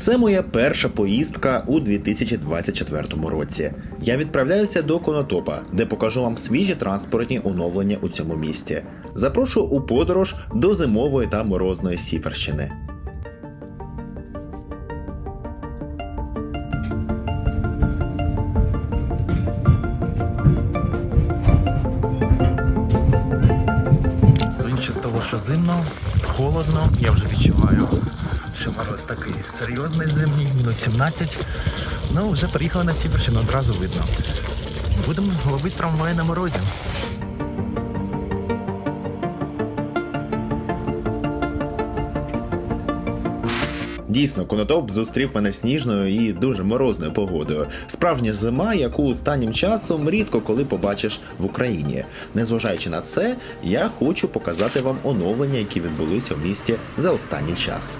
Це моя перша поїздка у 2024 році. Я відправляюся до Конотопа, де покажу вам свіжі транспортні оновлення у цьому місті. Запрошую у подорож до зимової та морозної Сіверщини. Сьогодні що зимно, холодно. Я вже відчуваю, що мороз такий серйозний зимній, мінус 17. Ну, вже приїхали на Сіверщину, одразу видно. Будемо ловити трамвай на морозі. Дійсно, Конотоп зустрів мене сніжною і дуже морозною погодою. Справжня зима, яку останнім часом рідко коли побачиш в Україні. Незважаючи на це, я хочу показати вам оновлення, які відбулися в місті за останній час.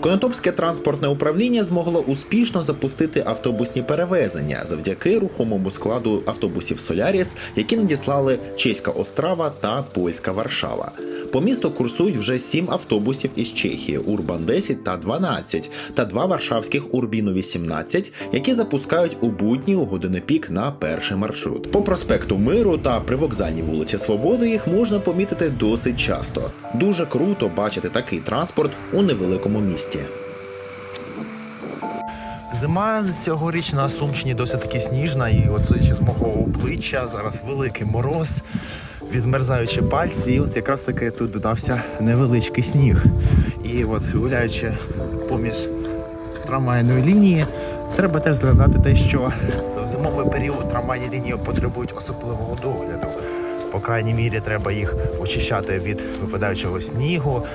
Конотопське транспортне управління змогло успішно запустити автобусні перевезення завдяки рухомому складу автобусів Соляріс, які надіслали чеська Острава та польська Варшава. По місту курсують вже сім автобусів із Чехії Урбан 10 та 12, та два варшавських Урбіну 18, які запускають у будні у години пік на перший маршрут. По проспекту Миру та привокзальній вулиці Свободи їх можна помітити досить часто. Дуже круто бачити такий транспорт у невеликому місті. Зима цьогоріч на Сумщині досить таки сніжна, і от з мого обличчя, зараз великий мороз, відмерзаючі пальці, і от якраз таки тут додався невеличкий сніг. І от гуляючи поміж трамвайної лінії, треба теж згадати те, що в зимовий період трамвайні лінії потребують особливого догляду. По крайній мірі, треба їх очищати від випадаючого снігу,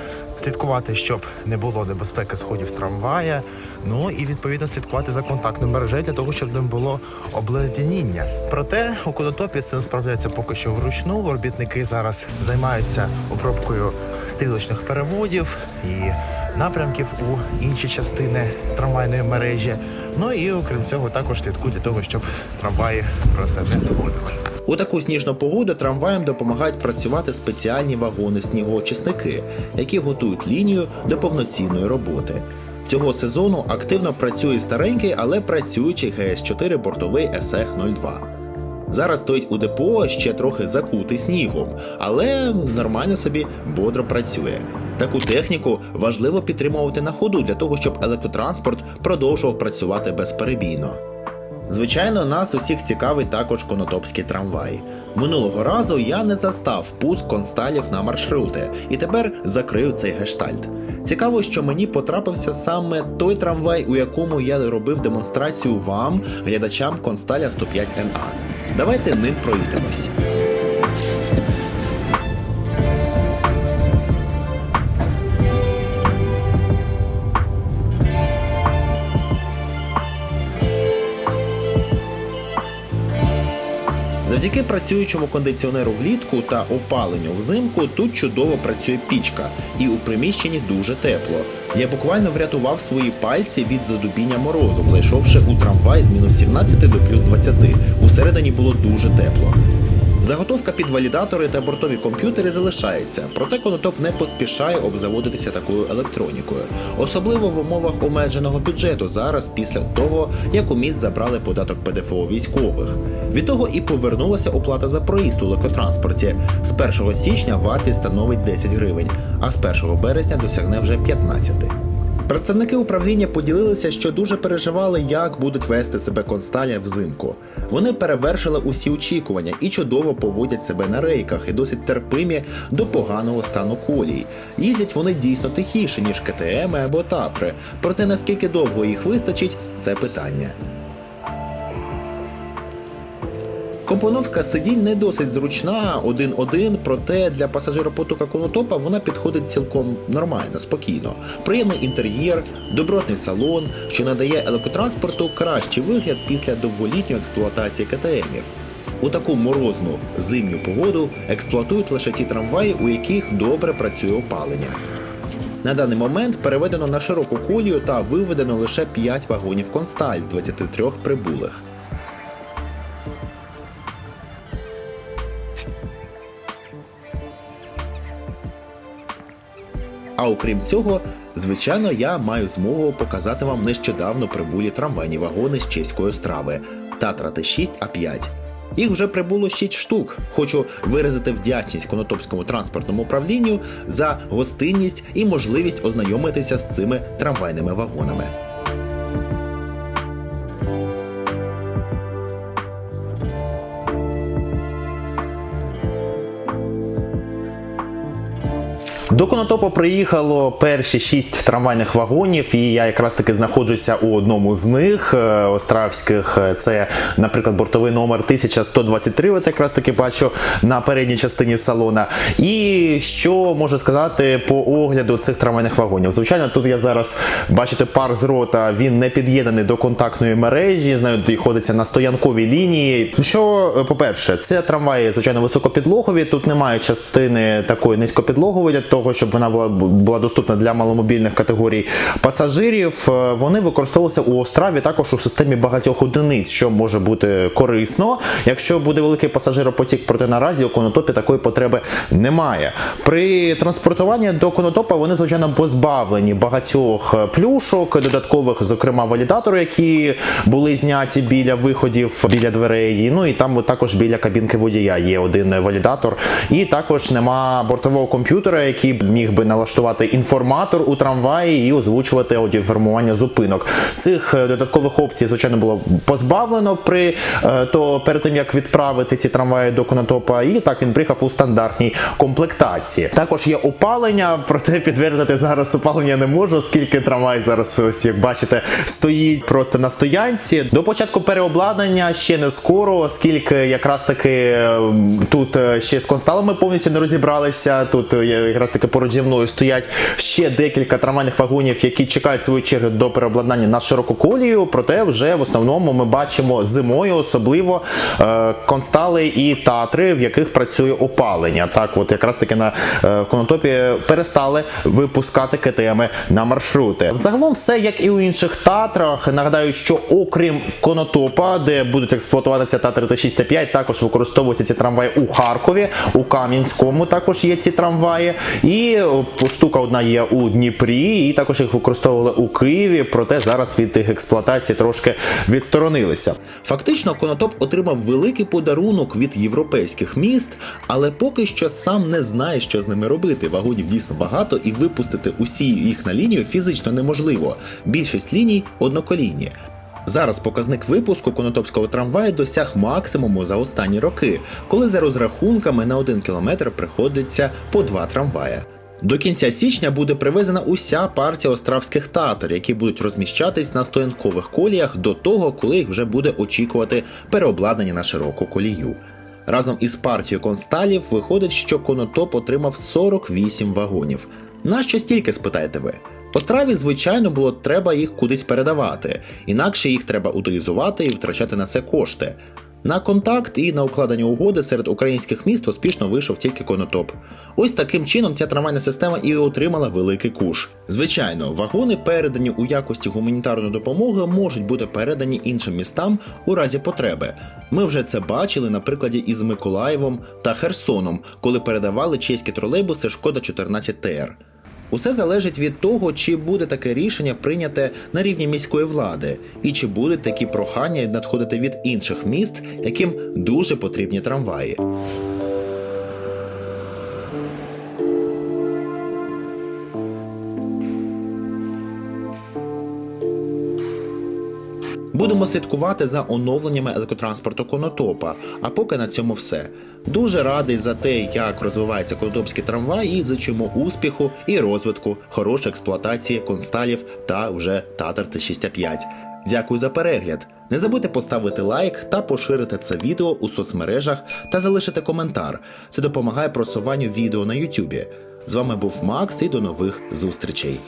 слідкувати, щоб не було небезпеки сходів трамвая. Ну і відповідно слідкувати за контактною мережею для того, щоб не було обледеніння. Проте у Конотопі це справляється поки що вручну. Робітники зараз займаються обробкою стрілочних переводів і напрямків у інші частини трамвайної мережі. Ну і окрім цього, також слідкують для того, щоб трамваї просто не сходили. У таку сніжну погоду трамваям допомагають працювати спеціальні вагони снігоочисники, які готують лінію до повноцінної роботи. Цього сезону активно працює старенький, але працюючий ГС-4 бортовий СЕХ-02. Зараз стоїть у депо ще трохи закутий снігом, але нормально собі бодро працює. Таку техніку важливо підтримувати на ходу для того, щоб електротранспорт продовжував працювати безперебійно. Звичайно, нас усіх цікавить також конотопський трамвай. Минулого разу я не застав пуск консталів на маршрути і тепер закрив цей гештальт. Цікаво, що мені потрапився саме той трамвай, у якому я робив демонстрацію вам, глядачам Консталя 105 NA. Давайте ним проїдемось. Завдяки працюючому кондиціонеру влітку та опаленню взимку тут чудово працює пічка, і у приміщенні дуже тепло. Я буквально врятував свої пальці від задубіння морозу, зайшовши у трамвай з мінус 17 до плюс 20. Усередині було дуже тепло. Заготовка під валідатори та бортові комп'ютери залишається, проте конотоп не поспішає обзаводитися такою електронікою, особливо в умовах обмеженого бюджету зараз, після того як у міст забрали податок ПДФО військових. Від того і повернулася оплата за проїзд у електротранспорті. З 1 січня вартість становить 10 гривень, а з 1 березня досягне вже 15. Представники управління поділилися, що дуже переживали, як будуть вести себе консталя взимку. Вони перевершили усі очікування і чудово поводять себе на рейках і досить терпимі до поганого стану колій. Їздять вони дійсно тихіше, ніж КТМ або Татри. Проте наскільки довго їх вистачить, це питання. Компоновка сидінь не досить зручна, один-один, проте для пасажиропотока конотопа вона підходить цілком нормально, спокійно. Приємний інтер'єр, добротний салон, що надає електротранспорту кращий вигляд після довголітньої експлуатації КТМів. У таку морозну зимню погоду експлуатують лише ті трамваї, у яких добре працює опалення. На даний момент переведено на широку колію та виведено лише 5 вагонів Консталь з 23 прибулих. А окрім цього, звичайно, я маю змогу показати вам нещодавно прибулі трамвайні вагони з чеської страви Татра Т6 А5. Їх вже прибуло 6 штук. Хочу виразити вдячність Конотопському транспортному управлінню за гостинність і можливість ознайомитися з цими трамвайними вагонами. До Конотопа приїхало перші шість трамвайних вагонів, і я якраз таки знаходжуся у одному з них е, островських. Це, наприклад, бортовий номер 1123. От якраз таки бачу на передній частині салона. І що можу сказати по огляду цих трамвайних вагонів? Звичайно, тут я зараз бачите пар з рота. Він не під'єднаний до контактної мережі. Знаю, знаходиться на стоянковій лінії. Що, е, по-перше, це трамваї, звичайно, високопідлогові. Тут немає частини такої низькопідлогової того, щоб вона була була доступна для маломобільних категорій пасажирів. Е, Вони використовувалися у Остраві також у системі багатьох одиниць, що може бути корисно, якщо буде великий пасажиропотік. Проте наразі у конотопі такої потреби немає. При транспортуванні до конотопа вони звичайно позбавлені багатьох е, плюшок, додаткових, зокрема валідаторів, які були зняті біля виходів біля дверей. Ну і там також біля кабінки водія є один валідатор. І також нема бортового комп'ютера, який б міг би налаштувати інформатор у трамваї і озвучувати аудіоінформування зупинок. Цих е, додаткових опцій, звичайно, було позбавлено при е, то перед тим як відправити ці трамваї до Конотопа. І так він приїхав у стандартній комплектації. Також є опалення, проте підтвердити зараз опалення не можу, оскільки трамвай зараз, ось як бачите, стоїть просто на стоянці. До початку переобладнання ще не скоро, оскільки якраз таки е, тут е, ще з консталами повністю не розібралися. Тут якраз таки поруч зі мною стоять ще декілька трамвайних вагонів, які чекають свою чергу до переобладнання на широку колію. Проте вже в основному ми бачимо зимою, особливо е, констали і татри, в яких працює опалення. Так, от якраз таки на е, конотопі перестали випускати КТМи на маршрути. Загалом все як і у інших татрах. Нагадаю, що окрім конотопа, де будуть експлуатуватися татри Т6 та 5, також використовуються ці трамваї у Харкові, у Кам'янському також є ці трамваї. І о, штука одна є у Дніпрі, і також їх використовували у Києві. Проте зараз від їх експлуатації трошки відсторонилися. Фактично, Конотоп отримав великий подарунок від європейських міст, але поки що сам не знає, що з ними робити. Вагонів дійсно багато, і випустити усі їх на лінію фізично неможливо. Більшість ліній одноколійні. Зараз показник випуску конотопського трамваю досяг максимуму за останні роки, коли за розрахунками на один кілометр приходиться по два трамвая. До кінця січня буде привезена уся партія островських татар, які будуть розміщатись на стоянкових коліях до того, коли їх вже буде очікувати переобладнання на широку колію. Разом із партією консталів виходить, що Конотоп отримав 48 вагонів. Нащо стільки, спитаєте ви? Остраві, звичайно, було треба їх кудись передавати, інакше їх треба утилізувати і втрачати на це кошти. На контакт і на укладення угоди серед українських міст успішно вийшов тільки Конотоп. Ось таким чином ця трамвайна система і отримала великий куш. Звичайно, вагони, передані у якості гуманітарної допомоги, можуть бути передані іншим містам у разі потреби. Ми вже це бачили на прикладі із Миколаєвом та Херсоном, коли передавали чеські тролейбуси Шкода 14 ТР. Усе залежить від того, чи буде таке рішення прийняте на рівні міської влади, і чи будуть такі прохання надходити від інших міст, яким дуже потрібні трамваї. Будемо слідкувати за оновленнями електротранспорту Конотопа. А поки на цьому все. Дуже радий за те, як розвивається конотопський трамвай, і зичимо успіху і розвитку, хорошої експлуатації консталів та вже Татар Т6А5. Дякую за перегляд. Не забудьте поставити лайк та поширити це відео у соцмережах та залишити коментар. Це допомагає просуванню відео на Ютубі. З вами був Макс і до нових зустрічей.